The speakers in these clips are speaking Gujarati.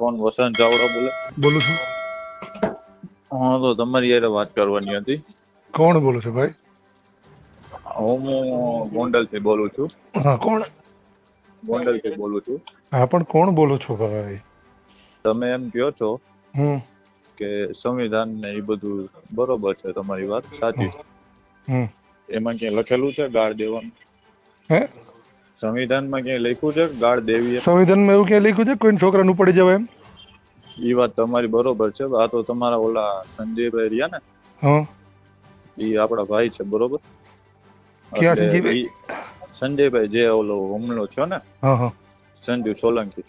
કોણ વસંત ચાવડા બોલે. બોલું છું. હા તો તમારી યારે વાત કરવાની હતી. કોણ બોલું છું ભાઈ? હું ગોંડલથી બોલું છું. હા કોણ? ગોંડલથી બોલું છું. હા પણ કોણ બોલો છો ભાઈ? તમે એમ કહો છો હમ. કે સંવિધાન ને એ બધું બરોબર છે તમારી વાત સાચી હમ. એમાં ક્યાં લખેલું છે ગાળ દેવાનું? હે? સંવિધાનમાં ક્યાંય લખ્યું છે? ગાળ દેવી સંવિધાનમાં એવું ક્યાંય લખ્યું છે? કોઈ છોકરાનું પડી જવાય એમ? એ વાત તમારી બરોબર છે. આ તો તમારા ઓલા સંજયભાઈ રહ્યા ને? હા. ઈ આપણા ભાઈ છે બરોબર? ક્યાં સંજયભાઈ? સંજયભાઈ જે ઓલો હુમલો થયો ને? સંજુ સોલંકી.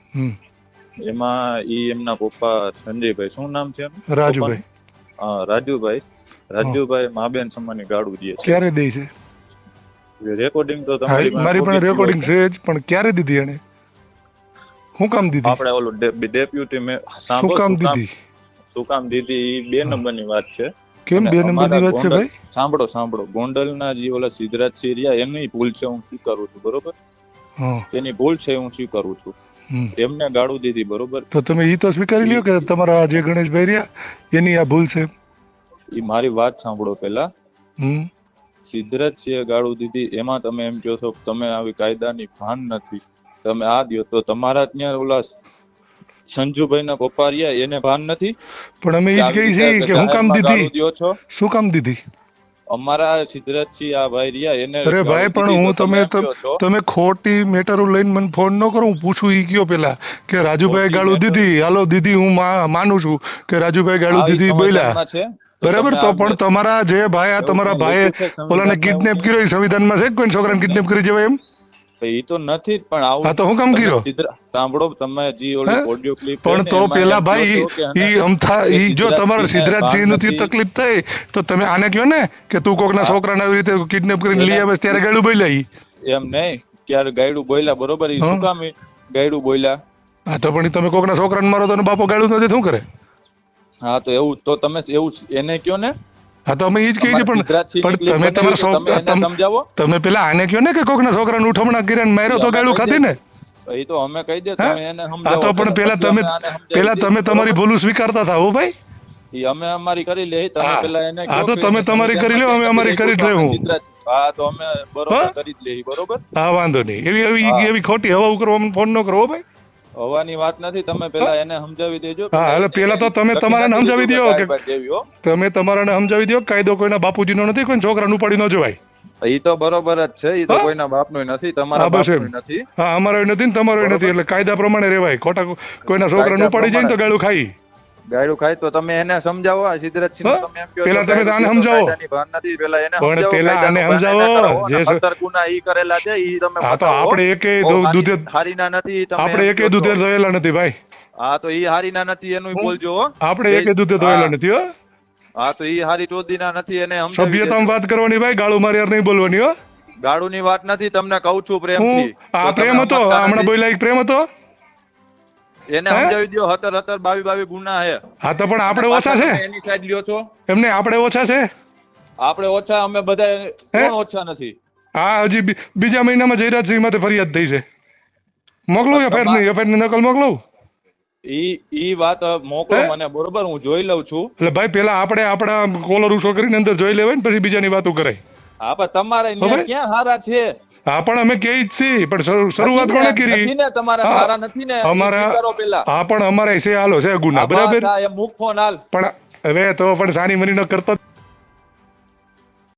એમાં ઈ એમના પપ્પા સંજયભાઈ શું નામ છે? રાજુભાઈ. હા રાજુભાઈ. રાજુભાઈ માબેન સમાની ગાડું દે છે. ક્યારે દે છે? રેકોર્ડિંગ તો તમારી મારી પણ રેકોર્ડિંગ છે. જ પણ ક્યારે દીધી એને શું કામ દીધી? આપણે ઓલું ડેપ્યુટી મે શું કામ દીધી? શું કામ દીધી બે નંબરની વાત છે. કેમ બે નંબરની વાત છે ભાઈ? સાંભળો સાંભળો. ગોંડલના જે ઓલા સિદ્ધરાજ સિરિયા એની ભૂલ છે હું સ્વીકારું છું બરોબર? એની ભૂલ છે હું સ્વીકારું છું. એમને ગાળું દીધી બરોબર? તો તમે ઈ તો સ્વીકારી લ્યો કે તમારા જે ગણેશભાઈ રહ્યા એની આ ભૂલ છે? ઈ મારી વાત સાંભળો પહેલા. હમ. સિદ્ધરાજ સિંહે ગાળું દીધી. એમાં તમે એમ કહો છો તમે આવી કાયદાની ભાન નથી. તમે આ દો તો તમારા ત્યાં ઓલા સંજુભાઈ ના પપ્પા રહ્યા એને ભાન નથી? પણ અમે એ જ કહી છે કે હું કામ દીધી? છો? શું કામ દીધી? અમારા સિદ્ધરાજસિંહ આ ભાઈ રહ્યા એને અરે ભાઈ પણ હું તમે તમે ખોટી મેટરો લઈને મને ફોન ન કરો હું પૂછું ઈ કયો પેલા કે રાજુભાઈ ગાળું દીધી? હાલો દીધી હું માનું છું કે રાજુભાઈ ગાળું દીધી બોલ્યા. બરાબર તો પણ તમારા જે ભાઈ આ તમારા ભાઈ ઓલાને કિડનેપ કર્યો એ સંવિધાનમાં છે કોઈ છોકરાને કિડનેપ કરી જવાય એમ? એ તો નથી પણ આવું હા તો હું કામ કર્યો? સાંભળો તમે જી ઓલી ઓડિયો ક્લિપ પણ તો પેલા ભાઈ ઈ અમથા ઈ જો તમારે સિદ્ધરાજસિંહનું તકલીફ થઈ તો તમે આને કયો ને કે તું કોકના. છોકરાને આવી રીતે કિડનેપ કરીને લઈ આવે ત્યારે ગાડું બોલ્યા ઈ. એમ નહીં ત્યારે ગાયડું બોલ્યા બરોબર? ઈ શું કામ ગાયડું બોલ્યા હા તો પણ તમે કોકના છોકરાને મારો તો બાપો ગાડું નથી શું કરે? હા તો એવું તો તમે એવું એને કયો ને? હા તો અમે એ જ કહીએ છીએ પણ પણ તમે તમારા છોકરા સમજાવો. તમે પેલા આને કયો ને કે કોકના છોકરાને ઉઠમણા કરીને માર્યો તો ગાળું ખાધી ને એ તો અમે કહી દે? તમે એને હા સમજાવો તો પણ પેલા તમે પેલા તમે તમારી ભૂલું સ્વીકારતા થાઓ ભાઈ? એ અમે અમારી કરી લે તમે પેલા એને હા તો તમે તમારી કરી લો, અમે અમારી કરી જ લેવું. હા તો અમે બરોબર કરી જ લે બરોબર? હા વાંધો નહીં. એવી એવી એવી ખોટી હવા ઉકરવા ફોન ન કરો ભાઈ. હવાની વાત નથી તમે પેલા એને સમજાવી દેજો. હા, એટલે પેલા તો તમે તમારાને સમજાવી દો દ્યો કે-. તમે તમારાને સમજાવી દો કાયદો કોઈના બાપુજીનો નથી કોઈ છોકરાનું પડી ન જવાય. એ તો બરોબર જ છે ઈ તો કોઈના બાપનું નથી તમારા બાપનું નથી. હા અમારો નથી ને તમારો નથી એટલે કાયદા પ્રમાણે રહેવાય. ખોટા કોઈના છોકરાનું પડી જાય ને તો. ગાળું ખાઈ ગાયડું ખાય તો તમે એને સમજાવો આ સિદ્ધરાજસિંહને હા? તમે એમ કહો પેલા તમે આને સમજાવો. ભાન નથી પેલા એને સમજાવો પેલા આને સમજાવો. જે સત્તર ગુના ઈ કરેલા છે ઈ તમે હા તો આપણે એકે દૂધે હારીના નથી તમે આપણે એકે દૂધે ધોયેલા નથી ભાઈ હા તો ઈ હારીના નથી એનું બોલજો આપણે એકે દૂધે ધોયેલા. નથી હો હા તો ઈ હારી ચોદીના નથી એને સમજાવી સભ્યતામાં. વાત કરવાની ભાઈ ગાળું મારી યાર નહીં બોલવાની હો ગાળુની વાત નથી તમને કહું છું પ્રેમ પ્રેમથી આ પ્રેમ હતો હમણાં બોલ્યા એક પ્રેમ હતો એને સમજાવી દો હતર હતર બાવી બાવી ગુના હે. હા તો પણ આપણે ઓછા છે? એની સાઈડ લ્યો છો. એમને આપણે ઓછા છે? આપણે ઓછા અમે બધા કોણ ઓછા નથી? હા હજી બીજા મહિનામાં જયરાજસિંહ માટે ફરિયાદ થઈ છે. મોકલું એફઆઈઆરની એફઆઈઆરની નકલ મોકલું? ઈ ઈ વાત મોકલો મને બરોબર હું જોઈ લઉં છું. એટલે ભાઈ પેલા આપણે આપણા કોલર ઉછો કરીને અંદર જોઈ લેવાય ને પછી બીજાની વાતો કરાય. હા પણ તમારે ક્યાં હારા છે? હા પણ અમે કહી જ છીએ પણ શરૂ- શરૂઆત કોણે કરી? ને તમારા. સારા નથી ને અમારા પેલા. હા પણ અમારે છે હાલો છે ગુના બરાબર? મુખ ફોન હાલ. પણ હવે તો પણ સાની મરીનો કરતો